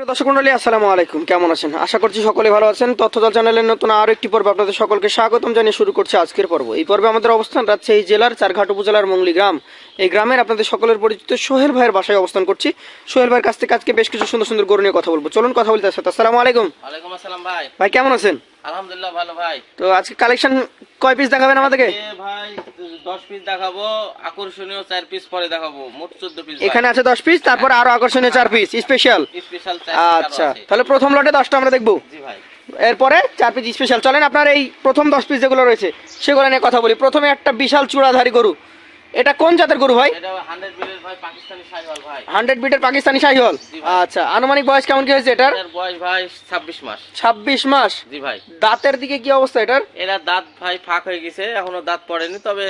দর্শক মন্ডলী আসসালামু আলাইকুম। কেমন আছেন? আশা করছি সকলে ভালো আছেন। তথ্যদল চ্যানেলের নতুন আরও একটি পর্ব আপনাদের সকলকে স্বাগতম জানিয়ে শুরু করছে আজকের পর্ব। এই পর্বে আমাদের অবস্থান রাজশাহী জেলার চারঘাট উপজেলার মঙ্গলি গ্রাম। এই গ্রামের আপনাদের সকলের পরিচিত সোহেল ভাইয়ের বাসায় অবস্থান করছি। সোহেল ভাইয়ের কাছ থেকে আজকে বেশ কিছু সুন্দর সুন্দর গরু নিয়ে কথা বলব। চলুন কথা বলতে আসতে আসসালামু আলাইকুম। ওয়ালাইকুম আসসালাম ভাই। ভাই কেমন আছেন? আলহামদুলিল্লাহ ভালো ভাই। তো আজকে কালেকশন কয় পিস দেখাবেন আমাদেরকে? ভাই দশ পিস দেখাবো আকর্ষণীয় চার পিস পরে দেখাবো মোট চোদ্দ পিস এখানে আছে দশ পিস তারপর আরও আকর্ষণীয় চার পিস স্পেশাল স্পেশাল আচ্ছা তাহলে প্রথম লটে দশটা আমরা দেখব। জি ভাই। এরপরে চার পিস স্পেশাল চলেন আপনার এই প্রথম দশ পিস যেগুলো রয়েছে সেগুলো নিয়ে কথা বলি। প্রথমে একটা বিশাল চূড়াধারী গরু। এটা কোন জাতের গরু ভাই? হান্ড্রেড বিটের পাকিস্তানি শাহিওয়াল আচ্ছা আনুমানিক বয়স কেমন কি হয়েছে এটার? এটার বয়স ভাই ছাব্বিশ মাস। ছাব্বিশ মাস? জি ভাই। দাঁতের দিকে কি অবস্থা এটার? এরা দাঁত ভাই ফাঁক হয়ে গেছে এখনও দাঁত পড়েনি তবে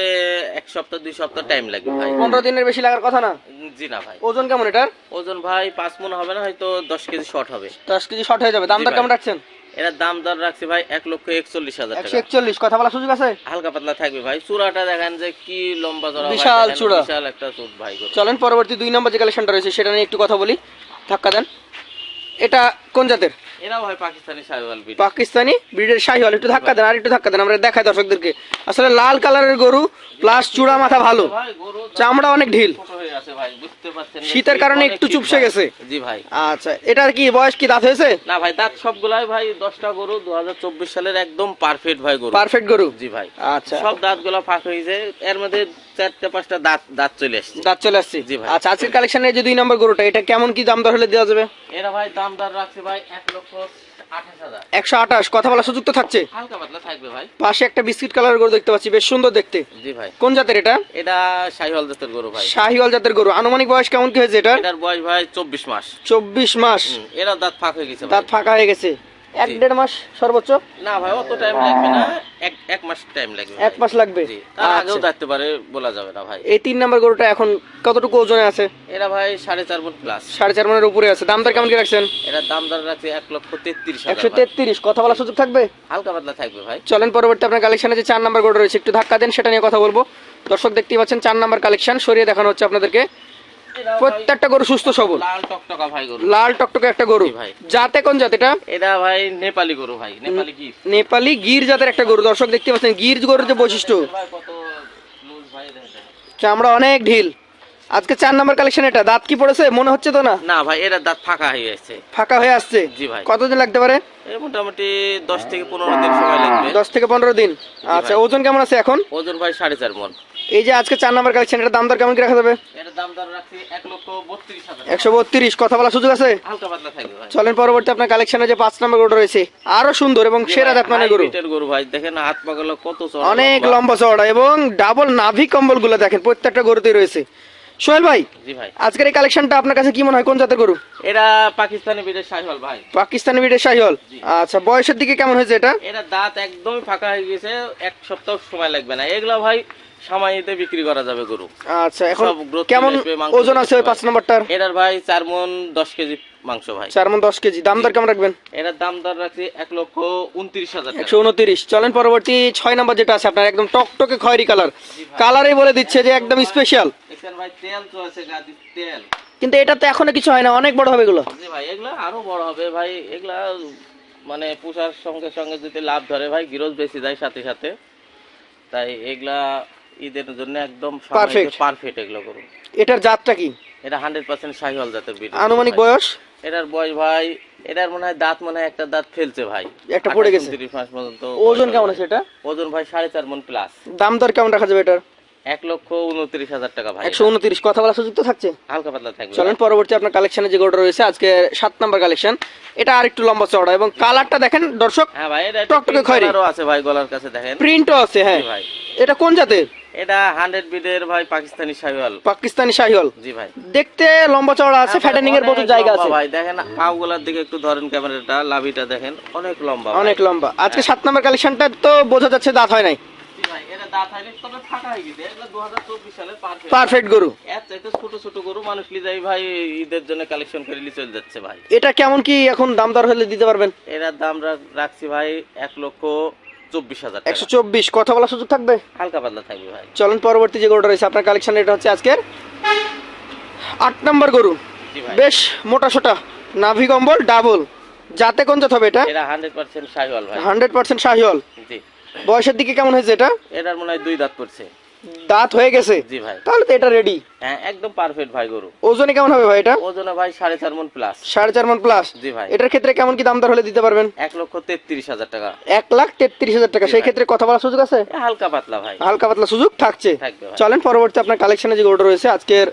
এক সপ্তাহ দুই সপ্তাহ টাইম লাগবে ভাই। পনেরো দিনের বেশি লাগার কথা না? জি না ভাই। ওজন কেমন এটার? ওজন ভাই পাঁচ মন হবে না হয়তো দশ কেজি শর্ট হবে। দশ কেজি শর্ট হয়ে যাবে। দাম দর কেমন রাখছেন? এরা দাম দর রাখছে ভাই এক লক্ষ একচল্লিশ হাজার টাকা। একচল্লিশ কথা বলা সুযোগ আছে? হালকা পাতলা থাকবে ভাই। চূড়াটা দেখেন যে কি লম্বা বিশাল চূড়া। বিশাল একটা চুট ভাই চলেন পরবর্তী দুই নম্বর যে কালেকশনটা রয়েছে সেটা নিয়ে একটু কথা বলি। ধাক্কা দেন। এটা কোন জাতের? এরাও পাকিস্তানি ব্রিডের শাহিওয়াল একটু ধাক্কা দেন আর একটু ধাক্কা দেন আমরা দেখাই দর্শকদেরকে। আসলে লাল কালারের গরু প্লাস চূড়া মাথা ভালো। চামড়া অনেক ঢিল। শীতের কারণে একটু চুপসে গেছে। জি ভাই। আচ্ছা এটার কি বয়স কি দাঁত হয়েছে? না ভাই দাঁত সবগুলাই ভাই দশটা গরু দুহাজার চব্বিশ সালের একদম পারফেক্ট ভাই গরু। পারফেক্ট গরু? জি ভাই। আচ্ছা। সব দাঁতগুলা ফাঁক হয়েছে এর মধ্যে চারটা পাঁচটা দাঁত দাঁত চলে আসছে। দাঁত চলে আসছে? জি ভাই। আচ্ছা আজকের কালেকশনের যে দুই নম্বর গরুটা এটা কেমন কি দাম দর হলে দেওয়া যাবে? এরা ভাই দাম দর রাখছে ভাই এক লক্ষ একশো আঠাশ কথা বলার সুযোগ তো থাকছে। হালকা পাতলা থাকবে ভাই। পাশে একটা বিস্কিট কালারের গরু দেখতে পাচ্ছি বেশ সুন্দর দেখতে। জি ভাই। কোন জাতের এটা? এটা শাহিওয়াল জাতের গরু ভাই। শাহিওয়াল জাতের গরু। আনুমানিক বয়স কেমন কি হয়েছে এটা এটার বয়স ভাই চব্বিশ মাস। চব্বিশ মাস। এরা দাঁত ফাঁক হয়ে গেছে দাঁত ফাঁকা হয়ে গেছে। এক দেড় মাস সর্বোচ্চ? না ভাই অত টাইম লাগবে না। এক এক মাস টাইম লাগবে এক মাস লাগবে? তার আগেও আচ্ছা। থাকতে পারে বলা যাবে না ভাই। এই তিন নম্বর গরুটা এখন কতটুকু ওজনে আছে? এরা ভাই সাড়ে চার মন প্লাস সাড়ে চার মনের উপরে আছে। দাম দর কেমন কি রাখছেন? এরা দাম দর রাখছে এক লক্ষ তেত্রিশ একশো তেত্রিশ। কথা বলার সুযোগ থাকবে? হালকা পাতলা থাকবে ভাই। চলেন পরবর্তী আপনার কালেকশনে যে চার নাম্বার গরু রয়েছে একটু ধাক্কা দেন সেটা নিয়ে কথা বলব। দর্শক দেখতেই পাচ্ছেন চার নাম্বার কালেকশন সরিয়ে দেখানো হচ্ছে আপনাদেরকে। প্রত্যেকটা গরু সুস্থ সবল লাল টকটকা ভাই গরু। লাল টকটকে একটা গরু। ভাই। জাতে কোন জাত এটা? এটা ভাই নেপালি গরু ভাই নেপালি কি নেপালি গির জাতের একটা গরু দর্শক দেখতে পাচ্ছেন গির গরুর যে বৈশিষ্ট্য। চামড়া অনেক ঢিল। আজকে চার নম্বর কালেকশন এটা। দাঁত কি পড়েছে? মনে হচ্ছে তো না? না ভাই এরা দাঁত ফাঁকা হয়ে গেছে। ফাঁকা হয়ে আসছে? জি ভাই। কতদিন লাগতে পারে? মোটামুটি দশ থেকে পনেরো দিন সময় লাগবে। দশ থেকে পনেরো দিন। আচ্ছা ওজন কেমন আছে এখন? ওজন ভাই সাড়ে চার মন। এই যে আজকে চার নাম্বার কালেকশন এটা দাম দর কেমন কি রাখা যাবে? একশো বত্রিশ কথা বলার সুযোগ আছে? চলেন পরবর্তী আপনার কালেকশনে যে পাঁচ নম্বর গরু রয়েছে আরও সুন্দর এবং সেরা জাত মানের গরু। গরু ভাই দেখেন হাত পাগল কত অনেক লম্বা। চওড়া এবং ডাবল নাভি কম্বলগুলো দেখেন প্রত্যেকটা গরুতেই রয়েছে। সোহেল ভাই জি ভাই। আজকের এই কালেকশনটা আপনার কাছে কি মনে হয় কোন জাতের গরু? এরা পাকিস্তানি বিদেশ সাইহল ভাই। পাকিস্তানি বিটের শাহিওয়াল? আচ্ছা বয়সের দিকে কেমন হয়েছে এটা? এরা দাঁত একদমই ফাঁকা হয়ে গেছে এক সপ্তাহ সময় লাগবে না। এগুলা ভাই সামাইতে বিক্রি করা যাবে গরু। আচ্ছা এখন কেমন ওজন আছে ওই পাঁচ নম্বরটার? এটার ভাই চার মন দশ কেজি মাংস ভাই। চার মন দশ কেজি। দাম দর কেমন রাখবেন? এটার দাম দর রাখছি এক লক্ষ উনত্রিশ হাজার একশো উনত্রিশ। চলেন পরবর্তী ছয় নম্বর যেটা আছে আপনার একদম টকটকে খয়েরি কালার। কালারে বলে দিচ্ছে যে একদম স্পেশাল ভাই তেল চলছে তেল। কিন্তু এটা তো এখনও কিছু হয় না অনেক বড় হবে এগুলো। জি ভাই এগুলা আরও বড় হবে ভাই। এগুলা মানে পুষার সঙ্গে সঙ্গে যদি লাভ ধরে ভাই গিরোজ বেশি যায় সাথে সাথে। তাই এগুলা ঈদের জন্য একদম. পারফেক্ট এগুলো করুন। এটার জাতটা কি? এটা হান্ড্রেড পার্সেন্ট শাহিওয়াল জাতের বিট আনুমানিক বয়স? এটার বয়স ভাই এটার মনে হয় দাঁত মনে হয় একটা দাঁত ফেলছে ভাই। একটা পড়ে গেছে। 28 মাস পর্যন্ত ওজন কেমন আছে এটা? ওজন ভাই সাড়ে চার মন প্লাস দাম দর কেমন রাখা যাবে এটার? এক লক্ষ উনত্রিশ হাজার টাকা ভাই। একশো উনত্রিশ। কথা বলার সুযোগ তো থাকছে। হালকা পাতলা থাকবে। চলেন পরবর্তী আপনার কালেকশনে যে গরুটা রয়েছে আজকে সাত নাম্বার কালেকশন এটা আর একটু লম্বা চওড়া এবং কালারটা দেখেন দর্শক হ্যাঁ ভাই এটা টকটকে টকটকে খয়েরি। খয়েরি আছে ভাই গলার কাছে দেখেন। প্রিন্টও আছে হ্যাঁ। ভাই। এটা কোন জাতের? এটা হান্ড্রেড বিডের ভাই পাকিস্তানি শাহিওয়াল। পাকিস্তানি শাহিওয়াল। জি ভাই। দেখতে লম্বা চওড়া আছে ফ্যাটেনিং এর জায়গা আছে। ভাই দেখেন পাগুলার দিকে একটু ধরেন ক্যামেরাটা লাভিটা দেখেন অনেক লম্বা অনেক লম্বা। আজকে সাত নাম্বার কালেকশনটা তো বোঝা যাচ্ছে দাঁত হয় নাই। দাঁত হয়নি, তবে ফাঁকা হয়ে গেছে। এগুলো 2024 সালের perfect। পারফেক্ট গরু। এর চাইতে ছোট ছোট গরু মানুষ লি ভাই ঈদের জন্য কালেকশন করে নিয়ে চলে যাচ্ছে ভাই। এটা কেমন কি এখন দাম দর হলে দিতে পারবেন? এটার দাম রাখছি ভাই এক লক্ষ চব্বিশ হাজার একশো চব্বিশ। কথা বলার সুযোগ থাকবে? হালকা পাতলা থাকবে ভাই। চলেন পরবর্তী যে গরুটা রয়েছে আপনার কালেকশন এটা হচ্ছে আজকের আট নম্বর গরু। বেশ মোটা সোটা নাভি কম্বল ডাবল যাতে কোন জাত হবে এটা? এটা হান্ড্রেড পার্সেন্ট শাহিওয়াল ভাই। Hundred percent Sahiwal. জি। বয়সের দিকে কেমন হয়েছে এটা? এটার মনে হয় দুই দাঁত পড়ছে। দাঁত হয়ে গেছে? জি ভাই। তাহলে তো এটা রেডি হ্যাঁ একদম পারফেক্ট ভাই গরু। ওজনে কেমন হবে ভাই এটা? ওজনে ভাই সাড়ে চার মন প্লাস সাড়ে চার মন প্লাস জি ভাই। এটার ক্ষেত্রে কেমন কি দাম দর হলে দিতে পারবেন? এক লক্ষ তেত্রিশ হাজার টাকা। এক লাখ তেত্রিশ হাজার টাকা। সেই ক্ষেত্রে কথা বলার সুযোগ আছে? হালকা পাতলা ভাই। হালকা পাতলা সুযোগ থাকছে। চলেন পরবর্তী আপনার কালেকশনে যে গরুটা রয়েছে আজকের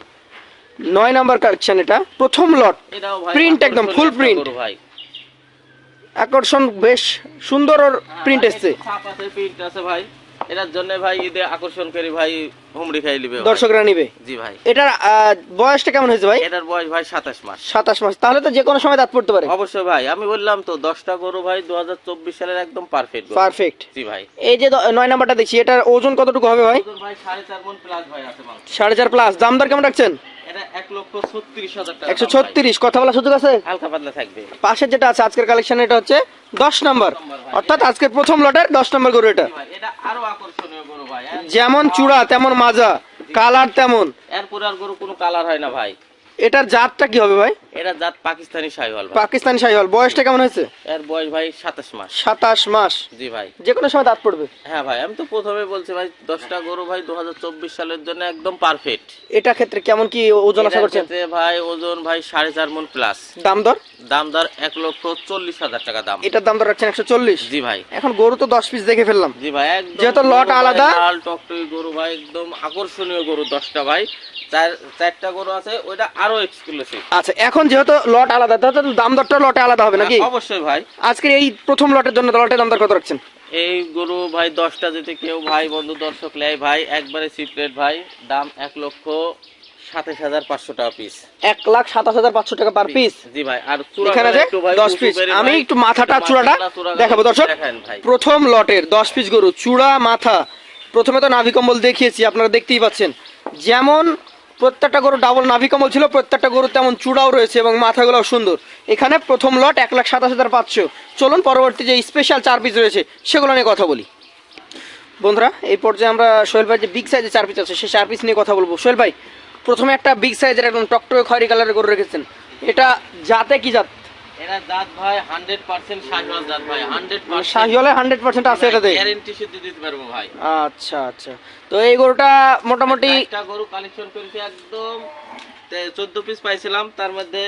নয় নাম্বার কালেকশন এটা। প্রথম লট এটাও ভাই Print একদম, ফুল। গরু ভাই। আকর্ষণ বেশ সুন্দর ওর প্রিন্ট এসছে। আছে প্রিন্ট আছে ভাই। এটার জন্য ভাই ঈদে আকর্ষণ করে ভাই হুমড়ি খাই ভাই। দর্শকরা নিবে? জি ভাই। এটার বয়সটা কেমন হয়েছে ভাই? এটার বয়স ভাই সাতাশ মাস। সাতাশ মাস। তাহলে তো যে কোনো সময় দাঁত পড়তে পারে। অবশ্যই ভাই আমি বললাম তো দশটা গরু ভাই দু হাজার চব্বিশ সালের একদম পারফেক্ট পারফেক্ট জি ভাই। এই যে নয় নাম্বারটা দেখছি এটার ওজন কতটুকু হবে ভাই? ওজন ভাই সাড়ে চার প্লাস ভাই আছে চার প্লাস দাম দর কেমন রাখছেন? একশো ছত্রিশ কথা বলা সুযোগ আছে? পাশের যেটা আছে আজকের কালেকশন এটা হচ্ছে দশ নম্বর। অর্থাৎ আজকের প্রথম লটের দশ নম্বর গরু এটা। এর- যেমন চূড়া তেমন মাজা কালার তেমন। এরপর আর গরু কোনো কালার হয় না ভাই। এটার জাতটা কি হবে ভাই? এটা জাত পাকিস্তানি শাহিওয়াল পাকিস্তানি শাহিওয়াল। বয়সটা কেমন হয়েছে? এর বয়স ভাই সাতাশ মাস। সাতাশ মাস। জি ভাই। যে কোনো সময় দাঁত পড়বে। হ্যাঁ ভাই আমি তো প্রথমে বলছি ভাই দশটা গরু ভাই দু সালের জন্য একদম পারফেক্ট এটা ক্ষেত্রে কেমন কি ওজন আশা করছেন? ভাই ওজন ভাই সাড়ে চার মন প্লাস দাম দর? দাম দর এক লক্ষ চল্লিশ হাজার টাকা দাম। এটার দাম দর রাখছেন একশো চল্লিশ? জি ভাই। এখন গরু তো দশ পিস দেখে ফেললাম। জি ভাই একদম যেহেতু লট আলাদা। লাল টকটই গরু ভাই একদম আকর্ষণীয় গরু দশটা ভাই। চার চারটা গরু আছে ওইটা আরও এক্সক্লুসিভ আচ্ছা এখন যেহেতু লট আলাদা তাহলে দাম দরটা লটে আলাদা হবে নাকি? অবশ্যই ভাই। আজকের এই প্রথম লটের জন্য লটের দাম দর কত রাখছেন? এই গরু ভাই দশটা যদি কেউ ভাই বন্ধু দর্শক নেয় ভাই একবারে সিপ্লেট ভাই দাম এক লক্ষ সাতাশ হাজার পাঁচশো টাকা পিস এক লাখ সাতাশ হাজার পাঁচশো টাকা পার পিস জি ভাই আর এখানে আছে দশ পিস আমি একটু মাথাটা চূড়াটা দেখাবো দর্শক। ভাই। প্রথম লটের দশ পিস গরু চূড়া মাথা। প্রথমে তো নাভি কম্বল দেখিয়েছি আপনারা দেখতেই পাচ্ছেন। যেমন প্রত্যেকটা গরু ডাবল নাভি কমল ছিল, প্রত্যেকটা গরু তেমন চূড়াও রয়েছে এবং মাথাগুলোও সুন্দর। এখানে প্রথম লট এক লাখ সাতাশ হাজার পাঁচশো। চলুন পরবর্তী যে স্পেশাল চার পিস রয়েছে, সেগুলো নিয়ে কথা বলি। বন্ধুরা, এই পর্যায়ে আমরা সোহেল ভাই যে বিগ সাইজের চার পিস আছে, সেই চার পিস নিয়ে কথা বলব। সোহেল ভাই, প্রথমে একটা বিগ সাইজের একদম টকটকে খয়রি কালারের গরু রেখেছেন। এটা জাতে কি জাত? এরা জাত ভাই হান্ড্রেড পার্সেন্ট শাহিওয়াল জাত ভাই হান্ড্রেড পার্সেন্ট শাহিওয়ালে হান্ড্রেড পার্সেন্ট আছে এটাতে গ্যারেন্টি শুদ্ধ দিতে পারব ভাই। আচ্ছা আচ্ছা। তো এই গরুটা মোটামুটি একটা গরু কালেকশন করেছি একদম চোদ্দ পিস পাইছিলাম তার মধ্যে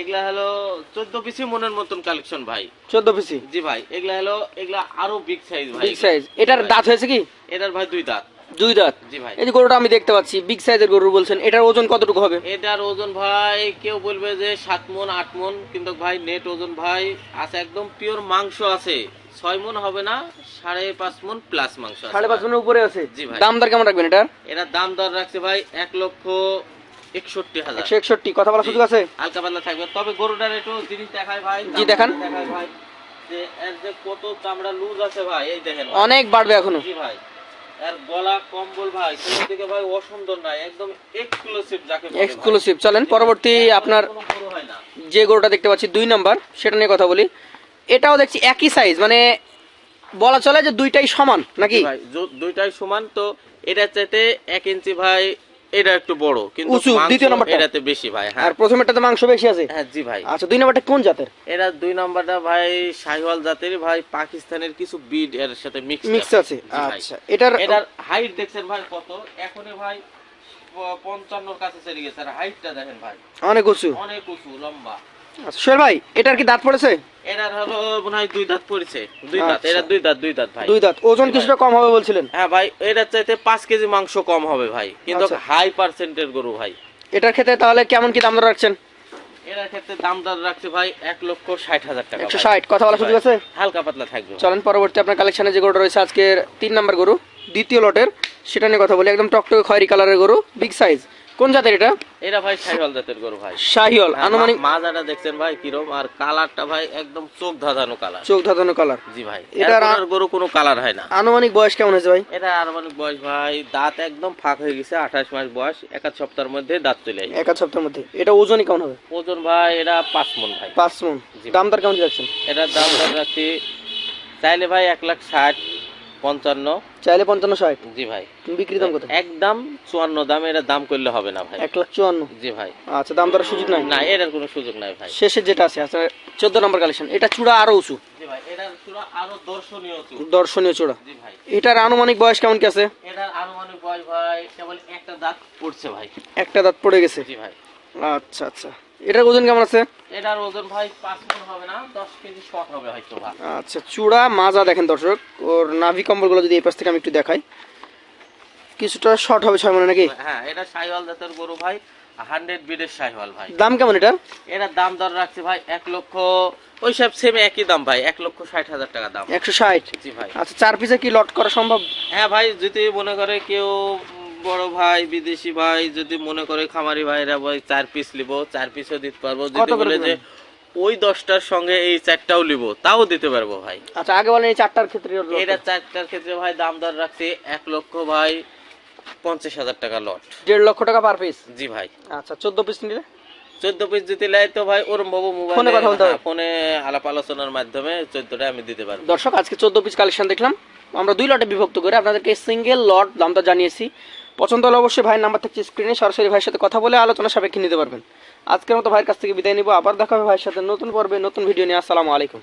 এগুলা হলো চোদ্দ পিসই মনের মতন কালেকশন ভাই। চোদ্দ পিসি জি ভাই এগুলা হলো এগুলা আরও বিগ সাইজ ভাই। বিগ সাইজ এটার দাঁত হয়েছে কি? এটার ভাই দুই দাঁত। দুই দাঁত? জি ভাই। এই গরুটা আমি দেখতে পাচ্ছি বিগ সাইজের গরু বলছেন এটার ওজন কতটুকু হবে? এটার ওজন ভাই কেউ বলবে যে সাত মন আট মন কিন্তু ভাই নেট ওজন ভাই আছে একদম পিওর মাংস আছে। ছয় মন হবে না সাড়ে পাঁচ মন প্লাস মাংস সাড়ে পাঁচ। মনের উপরে আছে? জি ভাই। দাম দর কেমন রাখবেন এটার? এটার দাম দর রাখছে ভাই এক লক্ষ একষট্টি হাজার। একষট্টি কথা বলার সুযোগ আছে? হালকা পাতলা থাকবে। তবে গরুটার একটু জিনিস দেখায় ভাই জি, দেখান। দেখায় ভাই। যে এর যে কত চামড়া লুজ আছে ভাই এই দেখেন অনেক বাড়বে এখনও। জি ভাই। এর গলা কম্বল ভাই কোনো দিকে ভাই অসুন্দর নাই একদম এক্সক্লুসিভ যাকে এক্সক্লুসিভ চলেন পরবর্তী আপনার যে গরুটা দেখতে পাচ্ছি দুই নাম্বার সেটা নিয়ে কথা বলি। এটাও দেখছি একই সাইজ মানে বলা চলে যে দুইটাই সমান নাকি? ভাই দুইটাই সমান তো এটা চাইতে এক ইঞ্চি ভাই এটা একটু বড় কিন্তু উঁচু, মাংস দ্বিতীয় নাম্বারটা? এটাতে বেশি ভাই হ্যাঁ। আর প্রথমেরটাতে মাংস বেশি আছে? হ্যাঁ জি ভাই। আচ্ছা দুই নাম্বারটা কোন জাতের? এরা দুই নাম্বারটা ভাই শাহিওয়াল জাতের ভাই পাকিস্তানের কিছু বিড এর সাথে মিক্স মিক্স আছে। আচ্ছা এটার এটার হাইট দেখছেন ভাই কত? এখনই ভাই পঞ্চান্নর কাছে চলে গেছে। আর হাইটটা দেখেন ভাই। অনেক উঁচু। অনেক উঁচু লম্বা। সোহেল ভাই এটার কি দাঁত পড়েছে? এটার হলো মনে হয় দুই দাঁত পড়েছে। দুই দাঁত আচ্ছা। এটা দুই দাঁত দুই দাঁত ভাই। দুই দাঁত ওজন কিছুটা কম হবে বলছিলেন? হ্যাঁ ভাই এটার চাইতে পাঁচ কেজি মাংস কম হবে ভাই। কিন্তু আচ্ছা। হাই পার্সেন্টের গরু ভাই। এটার ক্ষেত্রে তাহলে কেমন কি দাম রাখছেন? এটার ক্ষেত্রে দাম দর রাখছে ভাই এক লক্ষ ষাট হাজার টাকা একশো ষাট কথা বলার সুযোগ আছে? হালকা পাতলা থাকবে চলেন পরবর্তী আপনার কালেকশনে যে গরুটা রয়েছে আজকের তিন নম্বর গরু দ্বিতীয় লটের সেটা নিয়ে কথা বলি। একদম টকটকে খয়েরি কালারের গরু বিগ সাইজ কোন জাতের এটা? এটা ভাই শাহিওয়াল জাতের গরু ভাই। শাহিওল হ্যাঁ, আনুমানিক মাজাটা দেখছেন ভাই কিরম আর কালারটা ভাই একদম চোখ ধাঁধানো কালার। চোখ ধাঁধানো কালার। জি ভাই এটার আর গরু কোনো কালার হয় না। আনুমানিক বয়স কেমন হয়েছে ভাই? এটা আর মানে বয়স ভাই দাঁত একদম ফাঁক হয়ে গেছে আঠাশ মাস বয়স এক আধ সপ্তাহের মধ্যে দাঁত চলে আসবে। এক সপ্তাহের মধ্যে। এটা ওজনই কেমন হবে? ওজন ভাই এটা পাঁচ মন ভাই। পাঁচ মন। দাম দর কেমন যাচ্ছেন এটার দাম ধরে রাখছি চাইলে ভাই এক লাখ ষাট। পঞ্চান্ন। চাইলে পঞ্চান্ন ষাট। জি ভাই। বিক্রি দাম কত একদম চুয়ান্ন দাম এটা দাম করলে হবে না ভাই। এক লাখ চুয়ান্ন। জি ভাই। আচ্ছা দাম দরের সুযোগ নাই? না এটার কোনো সুযোগ নাই ভাই। শেষে যেটা আছে আচ্ছা চোদ্দ নম্বর কালেকশন এটা চূড়া আরও উঁচু। দর্শনীয় দর্শনীয় চূড়া। এটার আনুমানিক বয়স কেমন কি আছে? এটার আনুমানিক বয়স ভাই কেবল একটা দাঁত পড়ছে ভাই। একটা দাঁত পড়ে গেছে। জি ভাই। আচ্ছা আচ্ছা। এটার ওজন কেমন আছে? এটার ওজন ভাই পাঁচ মন হবে না দশ কেজি শর্ট হবে হয়তো ভাই। আচ্ছা চূড়া মাজা দেখেন দর্শক ওর নাভি কম্বলগুলো যদি এই পাশ থেকে আমি একটু দেখাই। কিছুটা শর্ট হবে ছয় মনে নাকি? হ্যাঁ এটা সাইওয়াল জাতের গরু ভাই হান্ড্রেড বিডের সাইওয়াল ভাই। দাম কেমন এটার এটার দাম দর রাখছে ভাই এক লক্ষ ওই সব সেম একই দাম ভাই এক লক্ষ ষাট হাজার টাকা দাম। একশো ষাট? জি ভাই। আচ্ছা চার পিসে কি লট করা সম্ভব? হ্যাঁ ভাই যদি মনে করে কেউ বড় ভাই বিদেশি ভাই যদি মনে করে খামারি ভাইরা ভাই চার পিস নিব চার পিসও দিতে পারব। যদি বলে যে ওই দশটার সঙ্গে এই চারটাও নিব তাও দিতে পারব ভাই। আচ্ছা আগে বলেন এই চারটার ক্ষেত্রে এটা চারটার ক্ষেত্রে ভাই দাম দর রাখছে এক লক্ষ ভাই পঞ্চাশ হাজার টাকা লট। দেড় লক্ষ টাকা পার পিস জি ভাই। আচ্ছা চোদ্দ পিস নিলে? চোদ্দ পিস দিতে লাই তো ভাই ওরম বাবু মোবাইলে কথা বলতে হ্যাঁ, ফোনে আলাপ আলোচনার মাধ্যমে চোদ্দটা আমি দিতে পারব। দর্শক আজকে চোদ্দ পিস কালেকশন দেখলাম। আমরা দুই লটে বিভক্ত করে আপনাদেরকে সিঙ্গেল লট দামটা জানিয়েছি। পছন্দ হলে অবশ্যই ভাইয়ের নাম্বার থাকছে স্ক্রিনে সরাসরি ভাইয়ের সাথে কথা বলে আলোচনা সাপেক্ষে নিতে পারবেন। আজকের মতো ভাইয়ের কাছ থেকে বিদায় নিব। আবার দেখা হবে ভাইয়ের সাথে নতুন পর্বে নতুন ভিডিও নিয়ে। আসসালামু আলাইকুম।